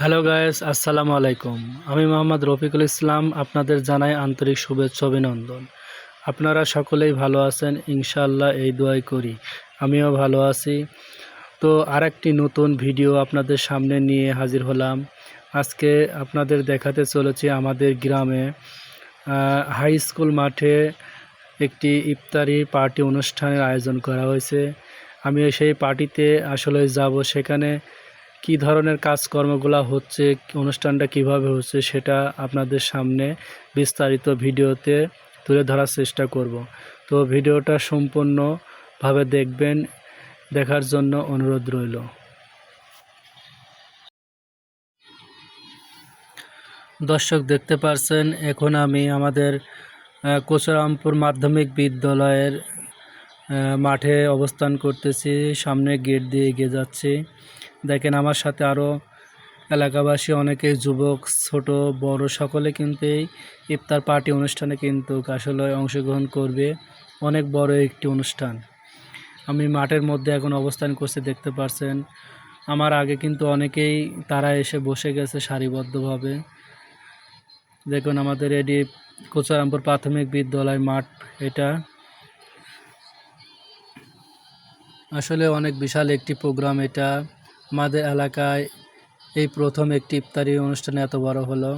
Hello guys, আসসালামু আলাইকুম। আমি মোহাম্মদ রফিকুল ইসলাম, আপনাদের জানাই আন্তরিক শুভেচ্ছা অভিনন্দন। আপনারা সকলেই ভালো আছেন, ইনশাআল্লাহ এই দোয়াই করি। আমিও ভালো আছি। তো আরেকটি নতুন ভিডিও আপনাদের সামনে নিয়ে হাজির হলাম। আজকে আপনাদের দেখাতে চলেছি আমাদের গ্রামে হাই স্কুল মাঠে একটি ইফতারি পার্টি অনুষ্ঠানের আয়োজন করা হয়েছে। আমি সেই পার্টিতে আসলে যাব। সেখানে কি ধরনের কাজকর্মগুলো হচ্ছে, অনুষ্ঠানটা কীভাবে হচ্ছে সেটা আপনাদের সামনে বিস্তারিত ভিডিওতে তুলে ধরার চেষ্টা করব। তো ভিডিওটা সম্পূর্ণভাবে দেখবেন, দেখার জন্য অনুরোধ রইল। দর্শক দেখতে পারছেন, এখন আমি আমাদের কোচরামপুর মাধ্যমিক বিদ্যালয়ের মাঠে অবস্থান করতেছি, সামনে গেট দিয়ে এগিয়ে যাচ্ছি। দেখেন আমার সাথে আরও এলাকাবাসী, অনেকে যুবক, ছোট, বড়, সকলে কিন্তু এই ইফতার পার্টি অনুষ্ঠানে কিন্তু আসলে অংশগ্রহণ করবে। অনেক বড় একটি অনুষ্ঠান। আমি মাঠের মধ্যে এখন অবস্থান করছি, দেখতে পারছেন। আমার আগে কিন্তু অনেকেই তারা এসে বসে গেছে সারিবদ্ধভাবে। দেখুন আমাদের এটি কোচারামপুর প্রাথমিক বিদ্যালয় মাঠ এটা। আসলে অনেক বিশাল একটি প্রোগ্রাম এটা। আমাদের এলাকায় এই প্রথম একটি ইফতারি অনুষ্ঠান এত বড় হলো।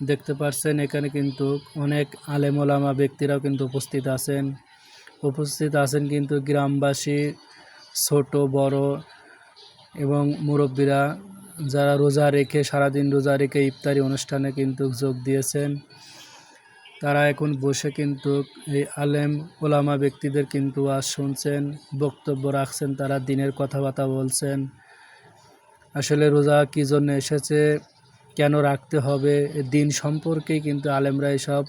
দেখতে পাচ্ছেন এখানে কিন্তু অনেক আলেমোলামা ব্যক্তিরাও কিন্তু উপস্থিত আছেন। উপস্থিত আছেন কিন্তু গ্রামবাসী, ছোট, বড় এবং মুরব্বীরা যারা রোজা রেখে, সারাদিন রোজা রেখে ইফতারি অনুষ্ঠানে কিন্তু যোগ দিয়েছেন। তারা এখন বসে কিন্তু এই আলেম ওলামা ব্যক্তিদের কিন্তু আজ শুনছেন, বক্তব্য রাখছেন, তারা দিনের কথাবার্তা বলছেন। আসলে রোজা কী জন্য এসেছে, কেন রাখতে হবে দিন সম্পর্কেই কিন্তু আলেমরা এসব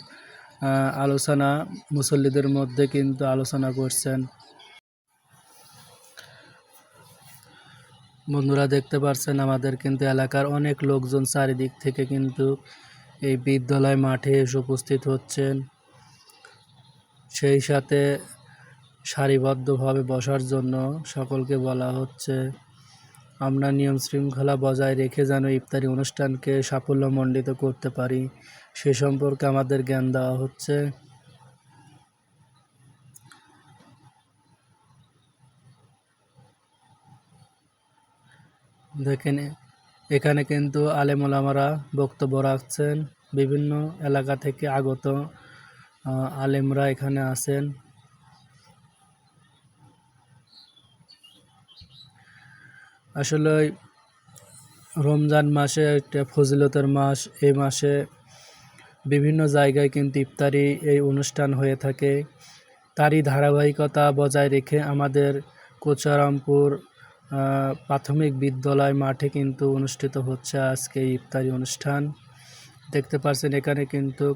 আলোচনা, মুসল্লিদের মধ্যে কিন্তু আলোচনা করছেন। বন্ধুরা দেখতে পাচ্ছেন আমাদের কিন্তু এলাকার অনেক লোকজন চারিদিক থেকে কিন্তু এই বিদ্যালয় মাঠে এসে উপস্থিত হচ্ছেন। সেই সাথে সারিবদ্ধভাবে বসার জন্য সকলকে বলা হচ্ছে। আমরা নিয়ম শৃঙ্খলা বজায় রেখে যেন ইফতারি অনুষ্ঠানকে সাফল্যমণ্ডিত করতে পারি, সে সম্পর্কে আমাদের জ্ঞান দেওয়া হচ্ছে। দেখেন, এখানে কিন্তু আলেমুলামারা বক্তব্য রাখছেন। বিভিন্ন এলাকা থেকে আগত আলেমরা এখানে আছেন। আসলে রমজান মাসে একটা ফজিলতের মাস, এই মাসে বিভিন্ন জায়গায় কিন্তু ইফতারি এই অনুষ্ঠান হয়ে থাকে। তারই ধারাবাহিকতা বজায় রেখে আমাদের কোচারামপুর প্রাথমিক বিদ্যালয় মাঠে কিন্তু অনুষ্ঠিত হচ্ছে আজকে ইফতারি অনুষ্ঠান। দেখতে পাচ্ছেন এখানে কিন্তু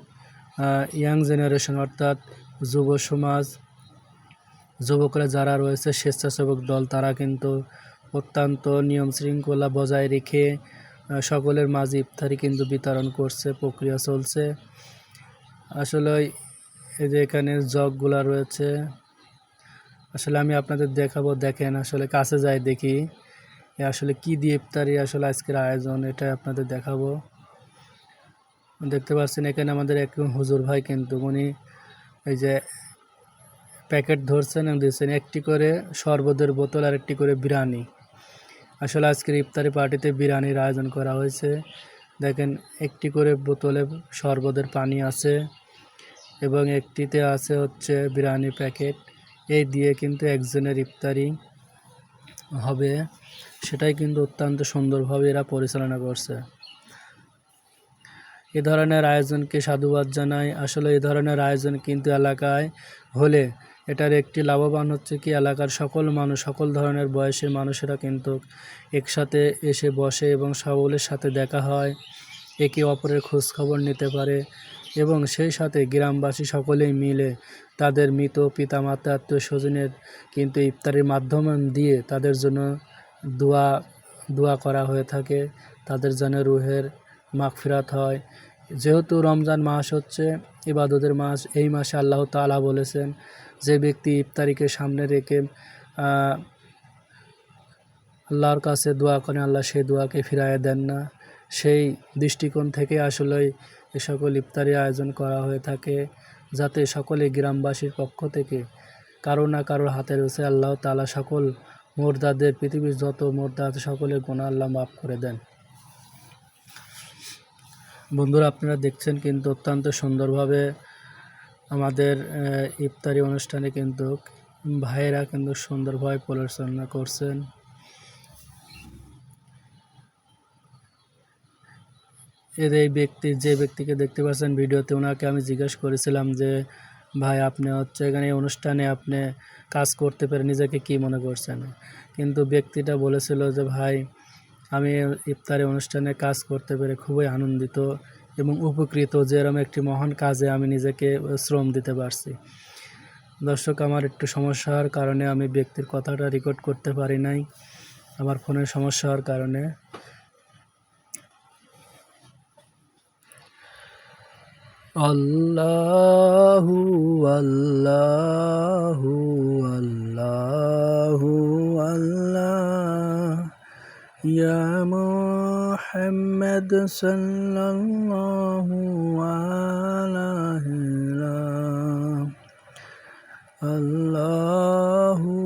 ইয়াং জেনারেশন অর্থাৎ যুব সমাজ, যুবকরা যারা রয়েছে স্বেচ্ছাসেবক দল, তারা কিন্তু অত্যন্ত নিয়ম শৃঙ্খলা বজায় রেখে সকলের মাঝে ইফতারি কিন্তু বিতরণ করছে, প্রক্রিয়া চলছে। আসলে এই যে এখানে জগগুলা রয়েছে, আসলে আমি আপনাদের দেখাবো, দেখেন আসলে কাছে যাই দেখি আসলে কি দিয়ে ইফতারি আসলে আজকের আয়োজন, এটা আপনাদের দেখাবো। দেখতে পাচ্ছেন এখানে আমাদের এক হুজুর ভাই কিন্তু, উনি এই যে প্যাকেট ধরছেন এবং দিচ্ছেন একটি করে শরবতের বোতল আর একটি করে বিরিয়ানি। আসলে আজকের ইফতারি পার্টিতে বিরিয়ানির আয়োজন করা হয়েছে। দেখেন, একটি করে বোতলে শরবতের পানি আছে এবং একটিতে আছে হচ্ছে বিরিয়ানি প্যাকেট। এই দিয়ে কিন্তু একজনের ইফতারি হবে। সেটাই কিন্তু অত্যন্ত সুন্দরভাবে এরা পরিচালনা করছে। এ ধরনের আয়োজনকে সাধুবাদ জানাই। আসলে এ ধরনের আয়োজন কিন্তু এলাকায় হলে এটার একটি লাভবান হচ্ছে কি, এলাকার সকল মানুষ, সকল ধরনের বয়সের মানুষেরা কিন্তু একসাথে এসে বসে এবং সকলের সাথে দেখা হয়, একে অপরের খোঁজ খবর নিতে পারে এবং সেই সাথে গ্রামবাসী সকলেই মিলে তাদের মৃত পিতামাতা, আত্মীয় স্বজনের কিন্তু ইফতারির মাধ্যম দিয়ে তাদের জন্য দোয়া দোয়া করা হয়ে থাকে, তাদের যেন রুহের মাগফিরাত হয়। যেহেতু রমজান মাস হচ্ছে, ইবাদতের মাস, এই মাসে আল্লাহ তাআলা বলেছেন যে ব্যক্তি ইফতারিকে সামনে রেখে আল্লাহর কাছে দোয়া করে আল্লাহ সেই দোয়াকে ফিরাইয়ে দেন না। সেই দৃষ্টিকোণ থেকে আসলে এ সকল ইফতারি আয়োজন করা হয়ে থাকে, যাতে সকলে গ্রামবাসীর পক্ষ থেকে কারও না কারোর হাতে রয়েছে আল্লাহ তালা সকল মোর্দাদের, পৃথিবীর যত মোর্দা আছে সকলের গোনা আল্লাহ মাফ করে দেন। বন্ধুরা, আপনারা দেখছেন কিন্তু অত্যন্ত সুন্দরভাবে আমাদের ইফতারি অনুষ্ঠানে কিন্তু ভাইয়েরা কিন্তু সুন্দরভাবে পরিচালনা করছেন। এর এই ব্যক্তি, যে ব্যক্তিকে দেখতে পাচ্ছেন ভিডিওতে, ওনাকে আমি জিজ্ঞেস করেছিলাম যে, ভাই, আপনি হচ্ছে এখানে অনুষ্ঠানে আপনি কাজ করতে পেরে নিজেকে কি মনে করছেন? কিন্তু ব্যক্তিটা বলেছিল যে, ভাই, আমি ইফতারি অনুষ্ঠানে কাজ করতে পেরে খুবই আনন্দিত। এবং উপকৃত যে একটি মহান কাজে আমি নিজেকে শ্রম দিতে পারছি। দর্শক, আমার একটু সমস্যা হওয়ার কারণে আমি ব্যক্তির কথাটা রেকর্ড করতে পারি নাই। আমার ফোনের সমস্যা হওয়ার কারণে। আল্লাহু আল্লাহু আল্লাহু আল্লাহ, ইয়া মুহাম্মদ সাল্লাল্লাহু আলাইহি আল্লাহু আল্লাহু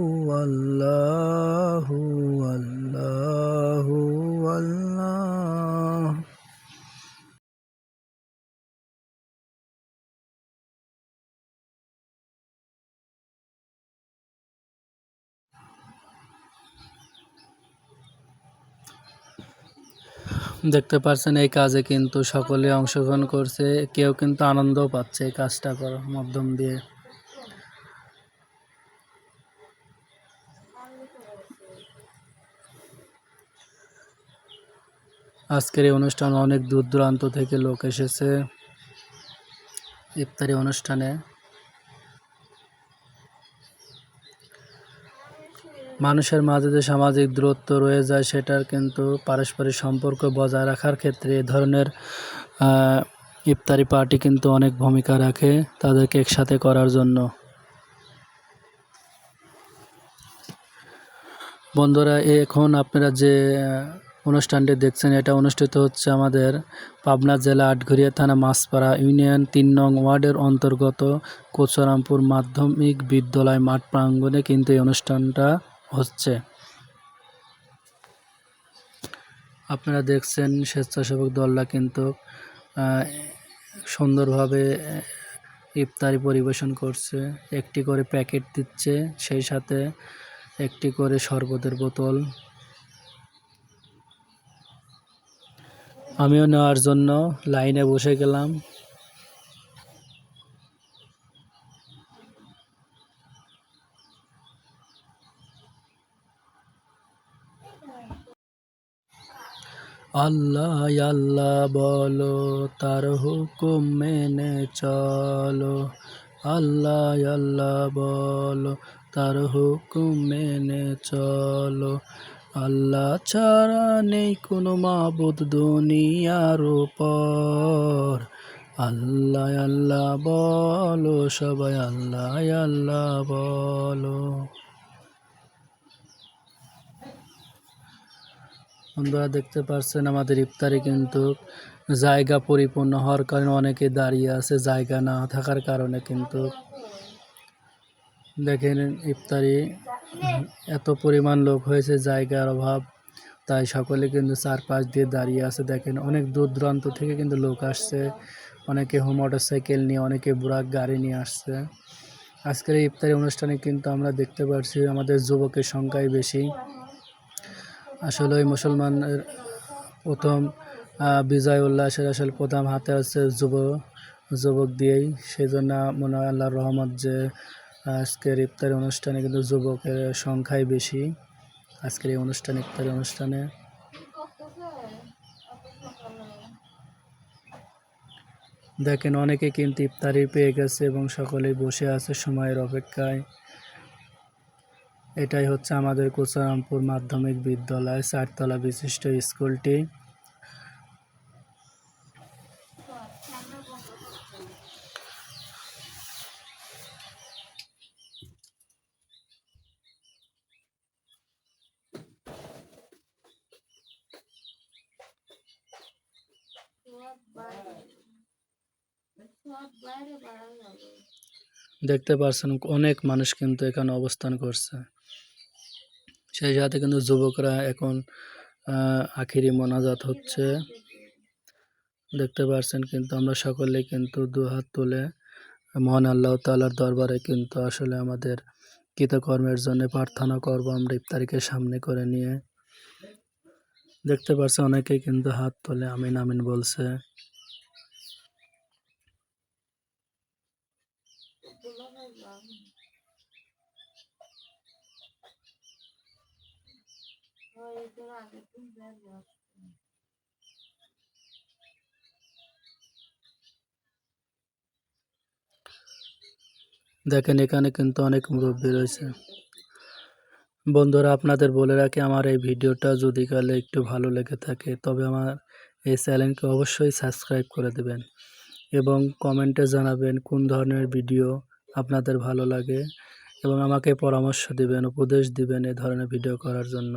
দেখতে পাচ্ছেন এই কাজে কিন্তু সকলে অংশগ্রহণ করছে। কেউ কিন্তু আনন্দও পাচ্ছে এই কাজটা করার মাধ্যম দিয়ে। আজকের এই অনুষ্ঠান অনেক দূর দূরান্ত থেকে লোক এসেছে। ইফতারি অনুষ্ঠানে মানুষের মাঝে যে সামাজিক দূরত্ব রয়ে যায়, সেটার কিন্তু পারস্পরিক সম্পর্ক বজায় রাখার ক্ষেত্রে এ ধরনের ইফতারি পার্টি কিন্তু অনেক ভূমিকা রাখে তাদেরকে একসাথে করার জন্য। বন্ধুরা, এখন আপনারা যে অনুষ্ঠানটি দেখছেন, এটা অনুষ্ঠিত হচ্ছে আমাদের পাবনা জেলা আটঘরিয়া থানা মাছপাড়া ইউনিয়ন তিন নং ওয়ার্ডের অন্তর্গত কোচরামপুর মাধ্যমিক বিদ্যালয় মাঠ প্রাঙ্গণে কিন্তু এই অনুষ্ঠানটা হচ্ছে। আপনারা দেখছেন স্বেচ্ছাসেবক দলরা কিন্তু সুন্দরভাবে ইফতারি পরিবেশন করছে। একটি করে প্যাকেট দিচ্ছে, সেই সাথে একটি করে শরবতের বোতল। আমিও নেওয়ার জন্য লাইনে বসে গেলাম। আল্লাহ আল্লাহ বলো, তার হুকুম মেনে চলো। আল্লাহ আল্লাহ বলো, তার হুকুম মেনে চলো। আল্লাহ ছাড়া নেই কোনো মাবুদ দুনিয়ার উপর। আল্লাহ আল্লাহ বলো, সবাই আল্লাহ আল্লাহ বলো। বন্ধুরা দেখতে পাচ্ছেন আমাদের ইফতারি কিন্তু জায়গা পরিপূর্ণ হওয়ার কারণে অনেকে দাঁড়িয়ে আছে, জায়গা না থাকার কারণে কিন্তু। দেখেন ইফতারি এত পরিমাণ লোক হয়েছে, জায়গার অভাব, তাই সকলে কিন্তু চারপাশ দিয়ে দাঁড়িয়ে আছে। দেখেন অনেক দূর দূরান্ত থেকে কিন্তু লোক আসছে, অনেকে মোটর সাইকেল নিয়ে, অনেকে বুড়াক গাড়ি নিয়ে আসছে। আজকের ইফতারি অনুষ্ঠানে কিন্তু আমরা দেখতে পাচ্ছি আমাদের যুবকের সংখ্যাই বেশি। আসলে ওই মুসলমানের প্রথম বিজয় উল্লাসের আসলে প্রথম হাতে হচ্ছে যুব, যুবক দিয়েই। সেই জন্য মনে হয় আল্লাহর রহমত যে আজকের ইফতারি অনুষ্ঠানে কিন্তু যুবকের সংখ্যাই বেশি। আজকের এই অনুষ্ঠান ইফতারি অনুষ্ঠানে। দেখেন অনেকে কিন্তু ইফতারি পেয়ে গেছে এবং সকলেই বসে আছে সময়ের অপেক্ষায়। এটাই হচ্ছে আমাদের কোচারামপুর মাধ্যমিক বিদ্যালয় চারতলা বিশিষ্ট স্কুলটি। দেখতে পাচ্ছেন অনেক মানুষ কিন্তু এখানে অবস্থান করছে। সেই সাথে কিন্তু যুবকরা এখন আখিরি মোনাজাত হচ্ছে। দেখতে পাচ্ছেন কিন্তু আমরা সকলে কিন্তু দু হাত তুলে মহান আল্লাহ তাআলার দরবারে কিন্তু আসলে আমাদের কৃতকর্মের জন্য প্রার্থনা করব, আমরা ইফতারিকে সামনে করে নিয়ে। দেখতে পাচ্ছেন অনেকেই কিন্তু হাত তোলে, আমিন আমিন বলছে দুলা ভাই যাবে ওই তোর দেখেন, এখানে কিন্তু অনেক মুরব্বী রয়েছে। বন্ধুরা, আপনাদের বলে রাখি, আমার এই ভিডিওটা যদি কালে একটু ভালো লেগে থাকে, তবে আমার এই চ্যানেলকে অবশ্যই সাবস্ক্রাইব করে দেবেন এবং কমেন্টে জানাবেন কোন ধরনের ভিডিও আপনাদের ভালো লাগে এবং আমাকে পরামর্শ দিবেন, উপদেশ দিবেন এ ধরনের ভিডিও করার জন্য।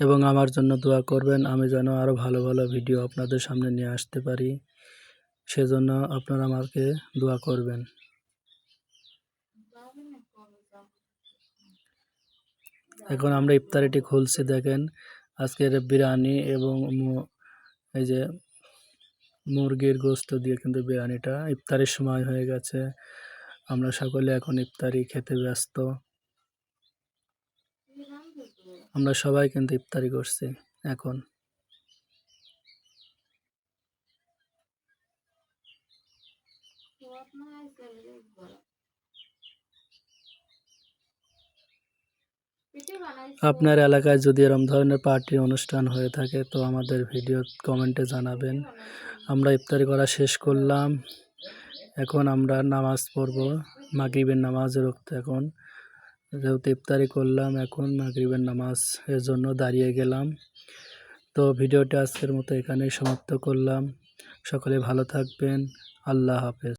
এবং আমার জন্য দোয়া করবেন, আমি যেন আরও ভালো ভালো ভিডিও আপনাদের সামনে নিয়ে আসতে পারি। সেজন্য আপনারা আমাকে দোয়া করবেন। এখন আমরা ইফতারিটি খুলছি, দেখেন আজকের বিরিয়ানি এবং এই যে মুরগির গোস্ত দিয়ে কিন্তু বিরিয়ানিটা। ইফতারির সময় হয়ে গেছে, আমরা সকলে এখন ইফতারি খেতে ব্যস্ত। আমরা সবাই কিন্তু ইফতারি করছি, এখন। আপনার এলাকায় যদি এরম ধরনের পার্টি অনুষ্ঠান হয়ে থাকে, তো আমাদের ভিডিও কমেন্টে জানাবেন। আমরা ইফতারি করা শেষ করলাম। এখন আমরা নামাজ পড়ব মাগিবের নামাজের রক্ত এখন। যেহেতু ইফতারি করলাম, এখন মাগরিবের নামাজ এর জন্য দাঁড়িয়ে গেলাম। তো ভিডিওটা আজকের মতো এখানেই সমাপ্ত করলাম। সকলে ভালো থাকবেন। আল্লাহ হাফেজ।